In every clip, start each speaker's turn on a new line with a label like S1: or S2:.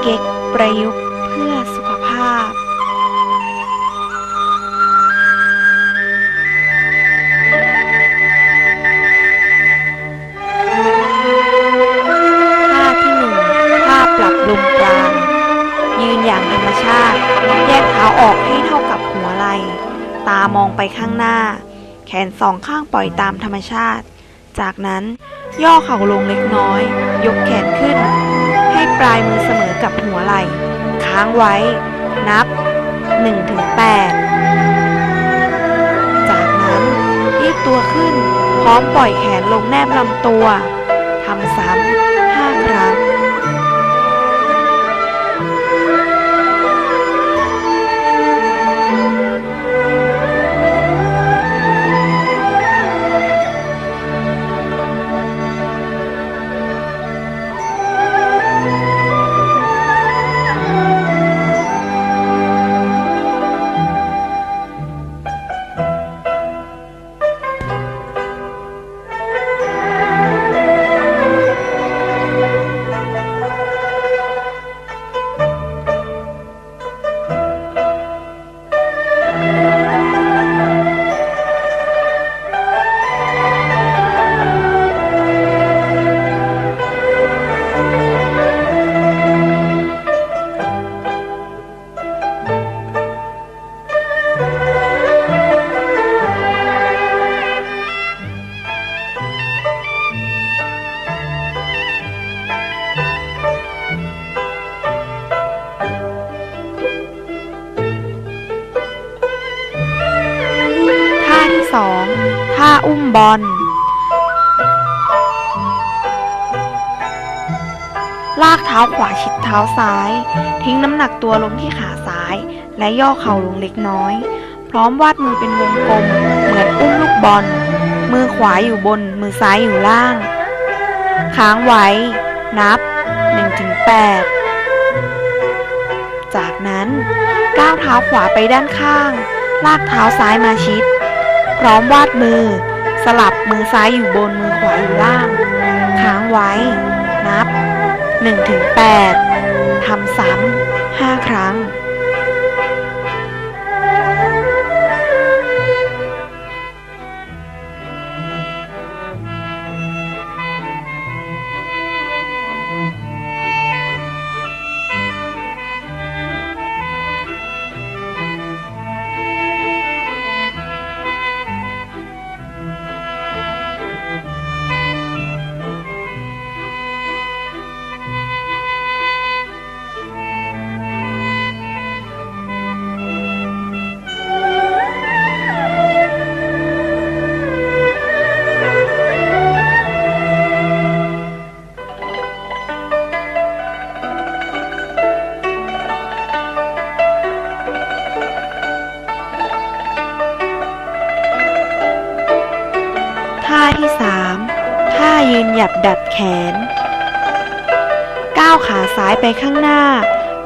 S1: เก๊กประยุกต์เพื่อสุขภาพ ท่าที่หนึ่งท่าปรับลมกลาง ยืนอย่างธรรมชาติ แยกเท้าออกให้เท่ากับหัวไหล่ตามองไปข้างหน้า แขนสองข้างปล่อยตามธรรมชาติ จากนั้นย่อเข่าลงเล็กน้อย ยกแขนขึ้น ปลายมือเสมอกับหัวไหล่ ค้างไว้ นับ 1-8 จากนั้นยืดตัวขึ้น พร้อมปล่อยแขนลงแนบลำตัว ทำซ้ำ ท้าซ้าย ทิ้งน้ำหนักตัวลงที่ขาซ้าย และย่อเข่าลงเล็กน้อย พร้อมวาดมือเป็นวงกลม เหมือนอุ้มลูกบอล มือขวาอยู่บน มือซ้ายอยู่ล่าง ค้างไว้ นับ 1-8 จากนั้นก้าวเท้าขวาไปด้านข้าง ลากเท้าซ้ายมาชิด พร้อมวาดมือ สลับมือซ้ายอยู่บนมือขวาอยู่ล่าง ค้างไว้ นับ1-8 ทำซ้ำ5ครั้ง ท่าที่สามท่ายืนหยัดดัดแขน ก้าวขาซ้ายไปข้างหน้า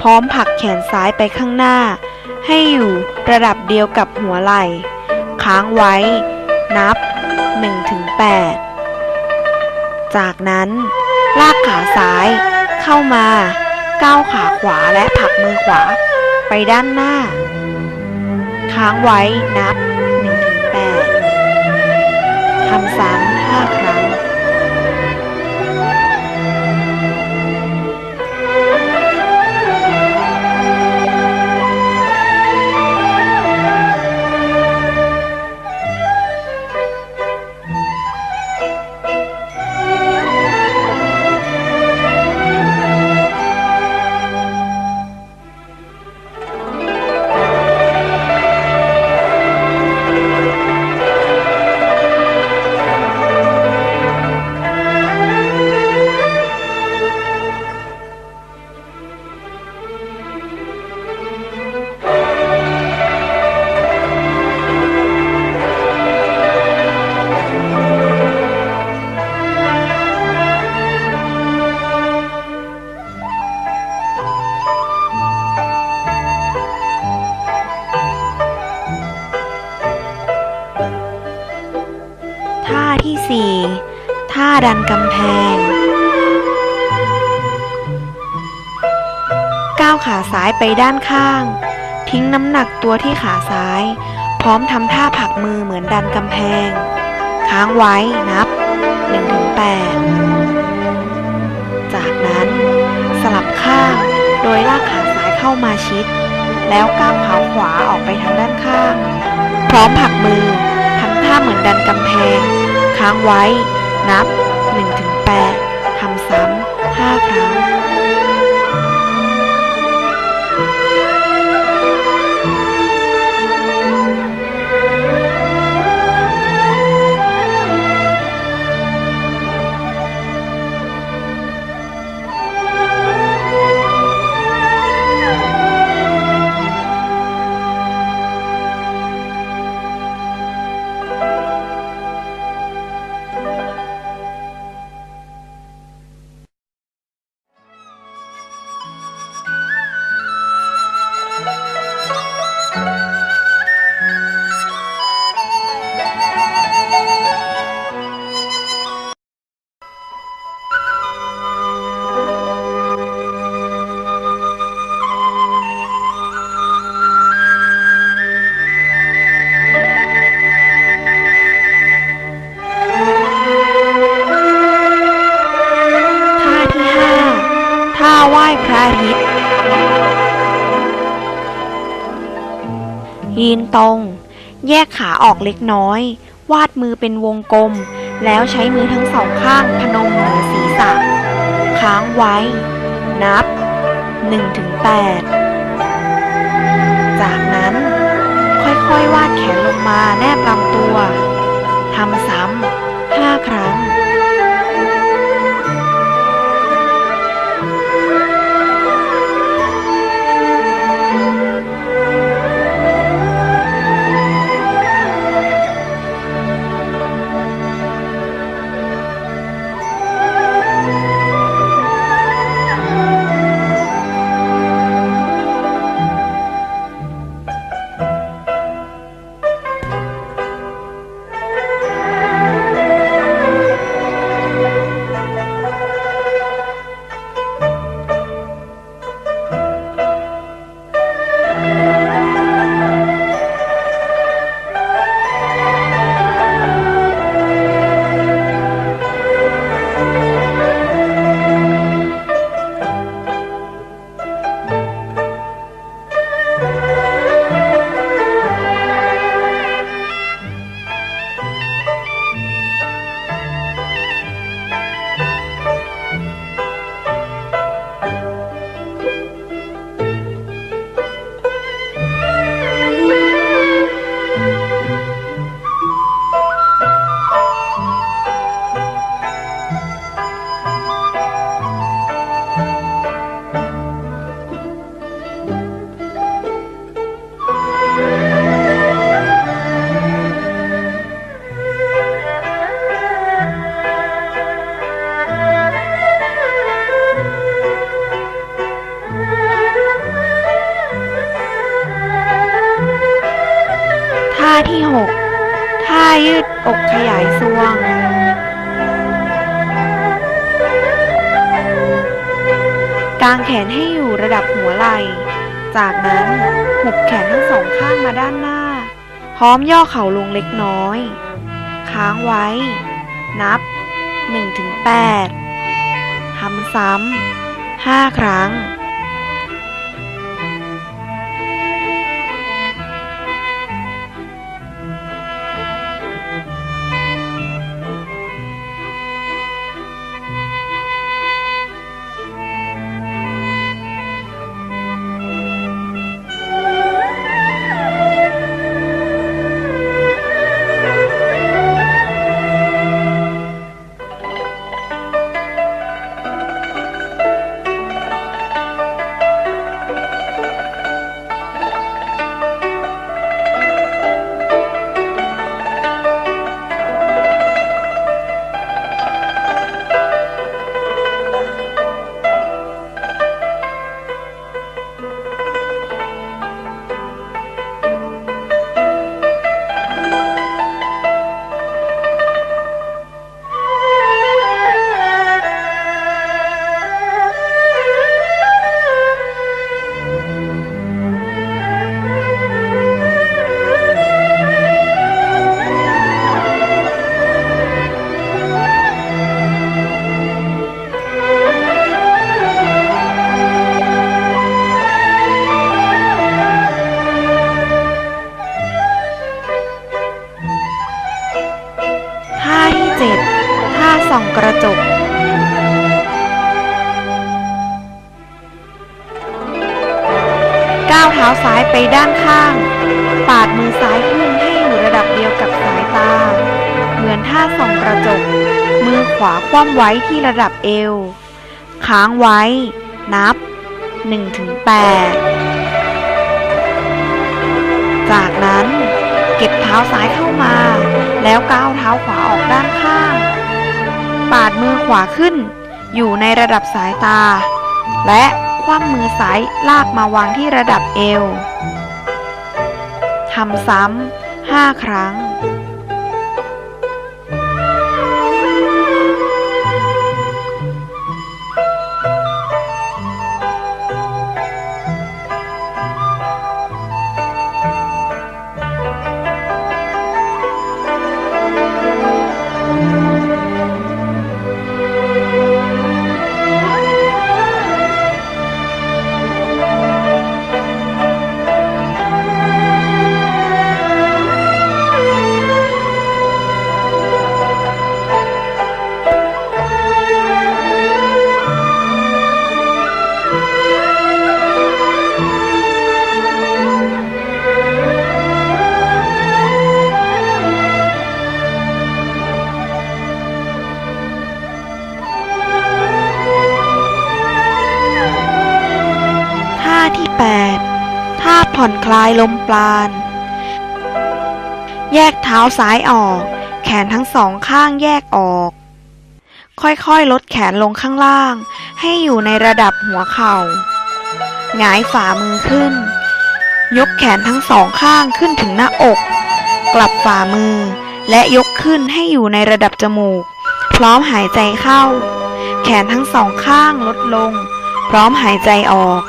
S1: พร้อมผลักแขนซ้ายไปข้างหน้า ให้อยู่ระดับเดียวกับหัวไหล่ ค้างไว้ นับ 1-8 จากนั้น ลากขาซ้าย เข้ามาก้าวขาขวาและผลักมือขวา ไปด้านหน้า ค้างไว้นับ คำสาม ท่าที่สี่ท่าดันกำแพงเก้าขาซ้ายไปด้านข้าง ทิ้งน้ำหนักตัวที่ขาซ้าย พร้อมทำท่าผักมือเหมือนดันกำแพง ค้างไว้นับ 1-8 จากนั้นสลับข้างโดยลากขาซ้ายเข้ามาชิด แล้วก้าวขาขวาออกไปทางด้านข้าง พร้อมผักมือ ท่าเหมือนดันกำแพง ค้างไว้ นับ 1-8ทำซ้ำ 5 ครั้ง ยืนตรง แยกขาออกเล็กน้อย วาดมือเป็นวงกลม แล้วใช้มือทั้งสองข้างพนมเหนือศีรษะ ค้างไว้ นับ 1-8 จากนั้น ค่อยๆ วาดแขนลงมาแนบลำตัว ทำซ้ำห้าครั้ง ท่าที่6ท่ายืดอกขยายสวง กางแขนให้อยู่ระดับหัวไหล่ จากนั้นหุบแขนทั้งสองข้างมาด้านหน้า พร้อมย่อเข่าลงเล็กน้อย ค้างไว้ นับ 1-8 ทำซ้ำ 5 ครั้ง ส่องกระจก มือขวาคว่ำไว้ที่ระดับเอว ค้างไว้ นับ 1-8 จากนั้นเก็บเท้าซ้ายเข้ามา แล้วก้าวเท้าขวาออกด้านข้าง ปาดมือขวาขึ้น อยู่ในระดับสายตา และคว่ำมือซ้ายลากมาวางที่ระดับเอวทำซ้ำห้าครั้ง ผ่อนคลายลมปราณ แยกเท้าซ้ายออก แขนทั้งสองข้างแยกออก ค่อยๆ ลดแขนลงข้างล่าง ให้อยู่ในระดับหัวเข่า หงายฝ่ามือขึ้น ยกแขนทั้งสองข้างขึ้นถึงหน้าอก กลับฝ่ามือ และยกขึ้นให้อยู่ในระดับจมูก พร้อมหายใจเข้า แขนทั้งสองข้างลดลง พร้อมหายใจออก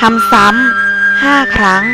S1: ทำซ้ำ ห้าครั้ง